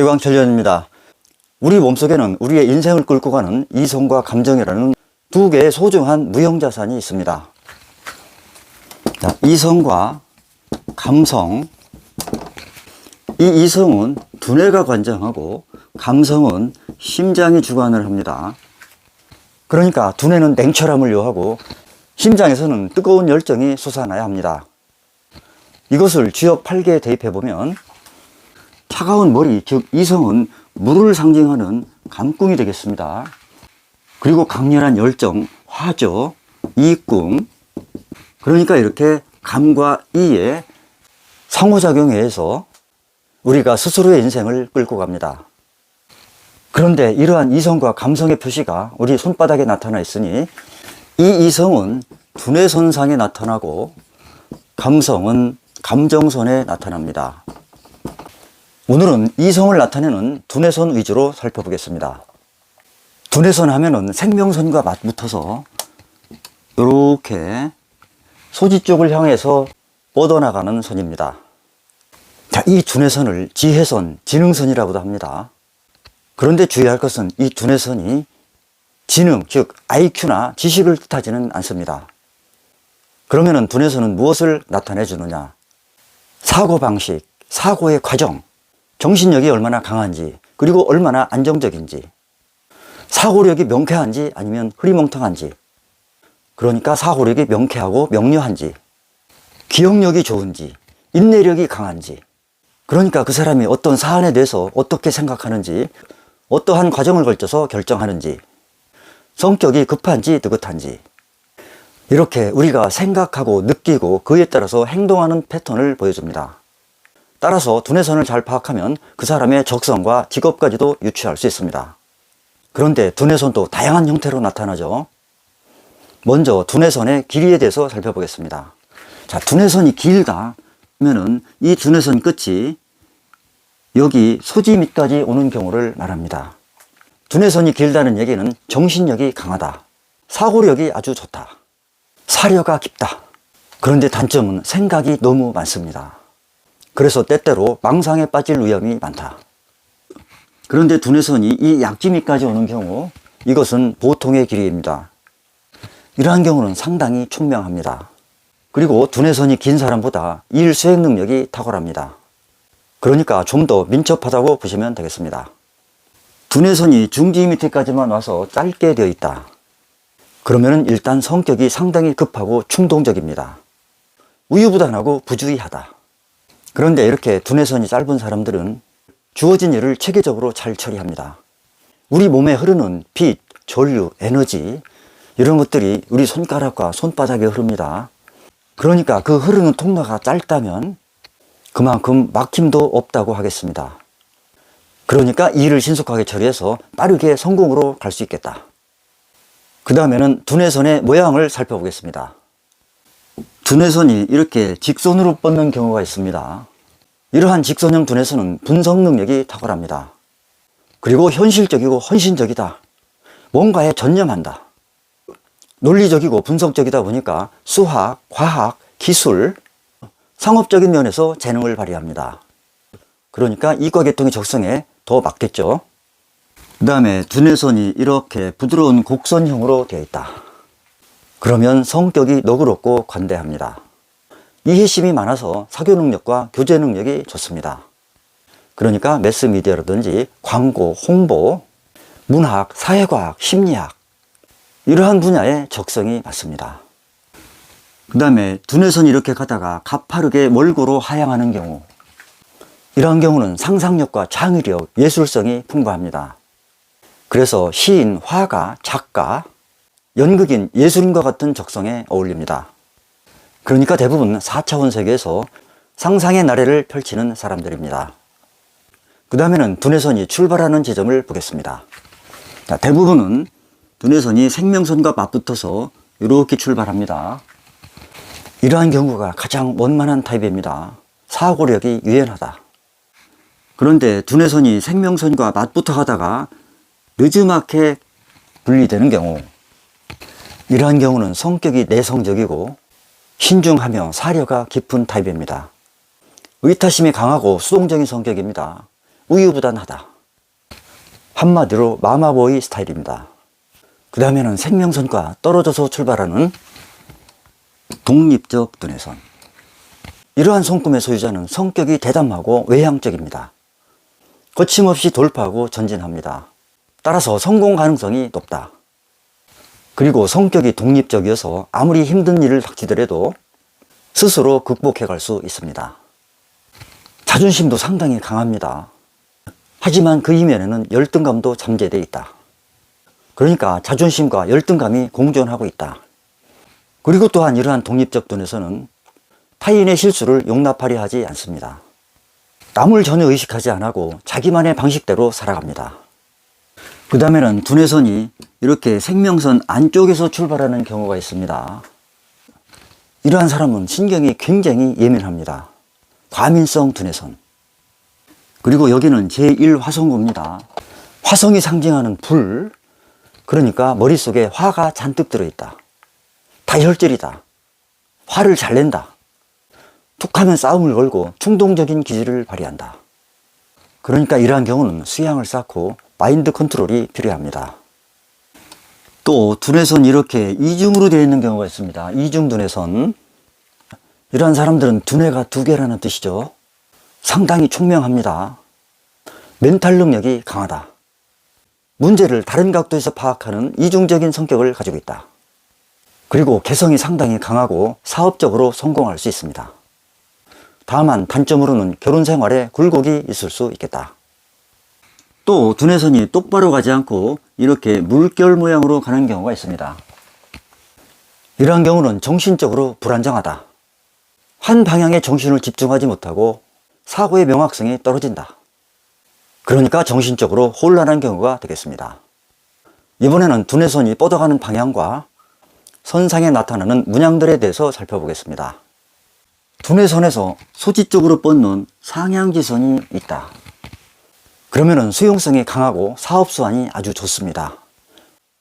개광철련입니다. 우리 몸속에는 우리의 인생을 끌고 가는 이성과 감정이라는 두 개의 소중한 무형자산이 있습니다. 자, 이성과 감성. 이 이성은 두뇌가 관장하고 감성은 심장이 주관을 합니다. 그러니까 두뇌는 냉철함을 요하고 심장에서는 뜨거운 열정이 솟아나야 합니다. 이것을 주역 8개에 대입해 보면 차가운 머리, 즉 이성은 물을 상징하는 감궁이 되겠습니다. 그리고 강렬한 열정, 화죠, 이궁. 그러니까 이렇게 감과 이의 상호작용에 의해서 우리가 스스로의 인생을 끌고 갑니다. 그런데 이러한 이성과 감성의 표시가 우리 손바닥에 나타나 있으니 이 이성은 두뇌선상에 나타나고 감성은 감정선에 나타납니다. 오늘은 이성을 나타내는 두뇌선 위주로 살펴보겠습니다. 두뇌선 하면은 생명선과 맞붙어서 이렇게 소지 쪽을 향해서 뻗어나가는 선입니다. 자, 이 두뇌선을 지혜선, 지능선이라고도 합니다. 그런데 주의할 것은 이 두뇌선이 지능, 즉 IQ나 지식을 뜻하지는 않습니다. 그러면은 두뇌선은 무엇을 나타내 주느냐? 사고방식, 사고의 과정, 정신력이 얼마나 강한지, 그리고 얼마나 안정적인지, 사고력이 명쾌한지 아니면 흐리멍텅한지, 그러니까 사고력이 명쾌하고 명료한지, 기억력이 좋은지, 인내력이 강한지, 그러니까 그 사람이 어떤 사안에 대해서 어떻게 생각하는지, 어떠한 과정을 걸쳐서 결정하는지, 성격이 급한지 느긋한지, 이렇게 우리가 생각하고 느끼고 그에 따라서 행동하는 패턴을 보여줍니다. 따라서 두뇌선을 잘 파악하면 그 사람의 적성과 직업까지도 유추할 수 있습니다. 그런데 두뇌선도 다양한 형태로 나타나죠. 먼저 두뇌선의 길이에 대해서 살펴보겠습니다. 자, 두뇌선이 길다 하면은 이 두뇌선 끝이 여기 소지 밑까지 오는 경우를 말합니다. 두뇌선이 길다는 얘기는 정신력이 강하다. 사고력이 아주 좋다. 사려가 깊다. 그런데 단점은 생각이 너무 많습니다. 그래서 때때로 망상에 빠질 위험이 많다. 그런데 두뇌선이 이 약지미까지 오는 경우 이것은 보통의 길이입니다. 이러한 경우는 상당히 총명합니다. 그리고 두뇌선이 긴 사람보다 일 수행 능력이 탁월합니다. 그러니까 좀 더 민첩하다고 보시면 되겠습니다. 두뇌선이 중지 밑에까지만 와서 짧게 되어 있다. 그러면 일단 성격이 상당히 급하고 충동적입니다. 우유부단하고 부주의하다. 그런데 이렇게 두뇌선이 짧은 사람들은 주어진 일을 체계적으로 잘 처리합니다. 우리 몸에 흐르는 빛, 전류, 에너지 이런 것들이 우리 손가락과 손바닥에 흐릅니다. 그러니까 그 흐르는 통로가 짧다면 그만큼 막힘도 없다고 하겠습니다. 그러니까 일을 신속하게 처리해서 빠르게 성공으로 갈 수 있겠다. 그 다음에는 두뇌선의 모양을 살펴보겠습니다. 두뇌선이 이렇게 직선으로 뻗는 경우가 있습니다. 이러한 직선형 두뇌선은 분석 능력이 탁월합니다. 그리고 현실적이고 헌신적이다. 뭔가에 전념한다. 논리적이고 분석적이다 보니까 수학, 과학, 기술, 상업적인 면에서 재능을 발휘합니다. 그러니까 이과계통의 적성에 더 맞겠죠. 그 다음에 두뇌선이 이렇게 부드러운 곡선형으로 되어 있다. 그러면 성격이 너그럽고 관대합니다. 이해심이 많아서 사교 능력과 교제 능력이 좋습니다. 그러니까 매스미디어라든지 광고, 홍보, 문학, 사회과학, 심리학 이러한 분야의 적성이 맞습니다. 그 다음에 두뇌선이 이렇게 가다가 가파르게 몰고로 하향하는 경우 이러한 경우는 상상력과 창의력, 예술성이 풍부합니다. 그래서 시인, 화가, 작가, 연극인, 예술인과 같은 적성에 어울립니다. 그러니까 대부분 4차원 세계에서 상상의 나래를 펼치는 사람들입니다. 그 다음에는 두뇌선이 출발하는 지점을 보겠습니다. 자, 대부분은 두뇌선이 생명선과 맞붙어서 이렇게 출발합니다. 이러한 경우가 가장 원만한 타입입니다. 사고력이 유연하다. 그런데 두뇌선이 생명선과 맞붙어 가다가 늦음하게 분리되는 경우 이러한 경우는 성격이 내성적이고 신중하며 사려가 깊은 타입입니다. 의타심이 강하고 수동적인 성격입니다. 우유부단하다. 한마디로 마마보이 스타일입니다. 그 다음에는 생명선과 떨어져서 출발하는 독립적 두뇌선. 이러한 손금의 소유자는 성격이 대담하고 외향적입니다. 거침없이 돌파하고 전진합니다. 따라서 성공 가능성이 높다. 그리고 성격이 독립적이어서 아무리 힘든 일을 닥치더라도 스스로 극복해 갈 수 있습니다. 자존심도 상당히 강합니다. 하지만 그 이면에는 열등감도 잠재되어 있다. 그러니까 자존심과 열등감이 공존하고 있다. 그리고 또한 이러한 독립적 돈에서는 타인의 실수를 용납하려 하지 않습니다. 남을 전혀 의식하지 않고 자기만의 방식대로 살아갑니다. 그 다음에는 두뇌선이 이렇게 생명선 안쪽에서 출발하는 경우가 있습니다. 이러한 사람은 신경이 굉장히 예민합니다. 과민성 두뇌선. 그리고 여기는 제1화성구입니다. 화성이 상징하는 불, 그러니까 머릿속에 화가 잔뜩 들어있다. 다혈질이다. 화를 잘 낸다. 툭하면 싸움을 걸고 충동적인 기질을 발휘한다. 그러니까 이러한 경우는 수양을 쌓고 마인드 컨트롤이 필요합니다. 또 두뇌선 이렇게 이중으로 되어 있는 경우가 있습니다. 이중 두뇌선. 이러한 사람들은 두뇌가 두 개라는 뜻이죠. 상당히 총명합니다. 멘탈 능력이 강하다. 문제를 다른 각도에서 파악하는 이중적인 성격을 가지고 있다. 그리고 개성이 상당히 강하고 사업적으로 성공할 수 있습니다. 다만 단점으로는 결혼 생활에 굴곡이 있을 수 있겠다. 또 두뇌선이 똑바로 가지 않고 이렇게 물결 모양으로 가는 경우가 있습니다. 이러한 경우는 정신적으로 불안정하다. 한 방향에 정신을 집중하지 못하고 사고의 명확성이 떨어진다. 그러니까 정신적으로 혼란한 경우가 되겠습니다. 이번에는 두뇌선이 뻗어가는 방향과 선상에 나타나는 문양들에 대해서 살펴보겠습니다. 두뇌선에서 소지 쪽으로 뻗는 상향지선이 있다. 그러면은 수용성이 강하고 사업 수완이 아주 좋습니다.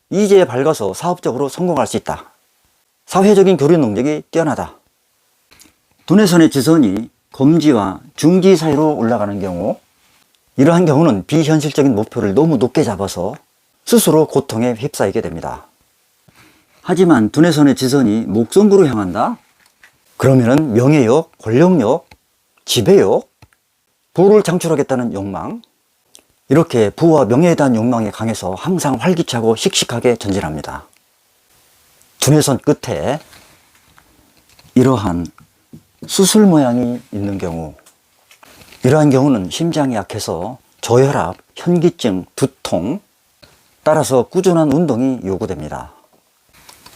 이제에 밝아서 사업적으로 성공할 수 있다. 사회적인 교류 능력이 뛰어나다. 두뇌선의 지선이 검지와 중지 사이로 올라가는 경우 이러한 경우는 비현실적인 목표를 너무 높게 잡아서 스스로 고통에 휩싸이게 됩니다. 하지만 두뇌선의 지선이 목성구로 향한다? 그러면은 명예욕, 권력욕, 지배욕, 부를 창출하겠다는 욕망, 이렇게 부와 명예에 대한 욕망이 강해서 항상 활기차고 씩씩하게 전진합니다. 두뇌선 끝에 이러한 수술 모양이 있는 경우, 이러한 경우는 심장이 약해서 저혈압, 현기증, 두통, 따라서 꾸준한 운동이 요구됩니다.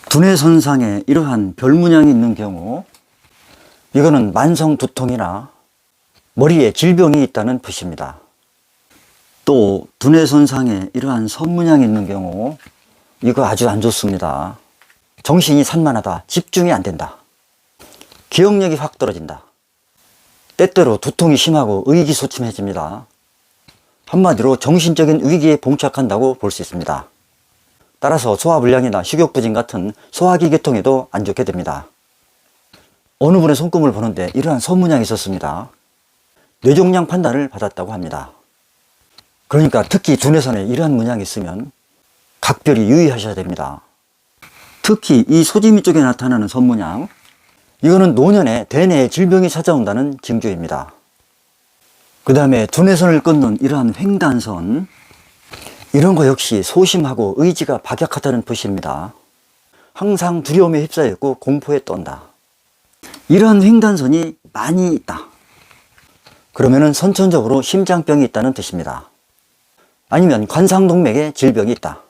두뇌선상에 이러한 별 문양이 있는 경우, 이거는 만성 두통이나 머리에 질병이 있다는 뜻입니다. 또 두뇌선상에 이러한 선문양이 있는 경우 이거 아주 안 좋습니다. 정신이 산만하다. 집중이 안 된다. 기억력이 확 떨어진다. 때때로 두통이 심하고 의기소침해집니다. 한마디로 정신적인 위기에 봉착한다고 볼 수 있습니다. 따라서 소화불량이나 식욕부진 같은 소화기 계통에도 안 좋게 됩니다. 어느 분의 손금을 보는데 이러한 선문양이 있었습니다. 뇌종양 판단을 받았다고 합니다. 그러니까 특히 두뇌선에 이러한 문양이 있으면 각별히 유의하셔야 됩니다. 특히 이 소지미 쪽에 나타나는 선문양, 이거는 노년에 대뇌에 질병이 찾아온다는 징조입니다. 그 다음에 두뇌선을 끊는 이러한 횡단선, 이런 거 역시 소심하고 의지가 박약하다는 뜻입니다. 항상 두려움에 휩싸였고 공포에 떤다. 이러한 횡단선이 많이 있다. 그러면은 선천적으로 심장병이 있다는 뜻입니다. 아니면 관상동맥에 질병이 있다.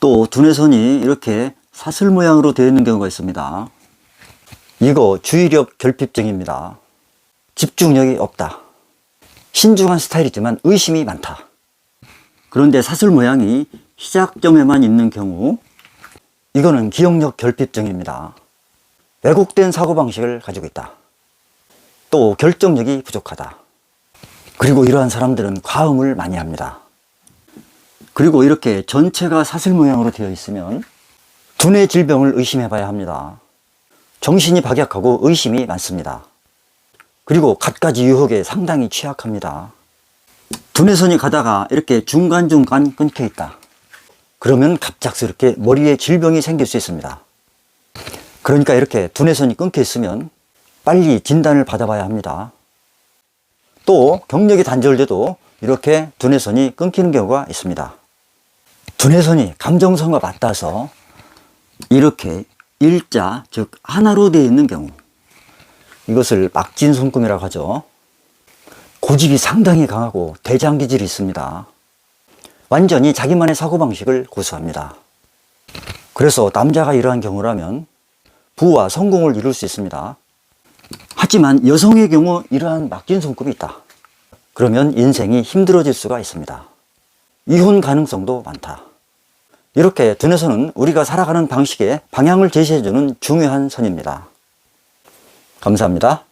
또 두뇌선이 이렇게 사슬 모양으로 되어 있는 경우가 있습니다. 이거 주의력 결핍증입니다. 집중력이 없다. 신중한 스타일이지만 의심이 많다. 그런데 사슬 모양이 시작점에만 있는 경우 이거는 기억력 결핍증입니다. 왜곡된 사고방식을 가지고 있다. 또 결정력이 부족하다. 그리고 이러한 사람들은 과음을 많이 합니다. 그리고 이렇게 전체가 사슬 모양으로 되어 있으면 두뇌 질병을 의심해 봐야 합니다. 정신이 박약하고 의심이 많습니다. 그리고 갖가지 유혹에 상당히 취약합니다. 두뇌선이 가다가 이렇게 중간중간 끊겨 있다. 그러면 갑작스럽게 머리에 질병이 생길 수 있습니다. 그러니까 이렇게 두뇌선이 끊겨 있으면 빨리 진단을 받아봐야 합니다. 또 경력이 단절돼도 이렇게 두뇌선이 끊기는 경우가 있습니다. 두뇌선이 감정선과 맞닿아서 이렇게 일자, 즉 하나로 되어 있는 경우 이것을 막진 손금이라고 하죠. 고집이 상당히 강하고 대장 기질이 있습니다. 완전히 자기만의 사고방식을 고수합니다. 그래서 남자가 이러한 경우라면 부와 성공을 이룰 수 있습니다. 하지만 여성의 경우 이러한 막진 손금이 있다. 그러면 인생이 힘들어질 수가 있습니다. 이혼 가능성도 많다. 이렇게 두뇌선은 우리가 살아가는 방식에 방향을 제시해주는 중요한 선입니다. 감사합니다.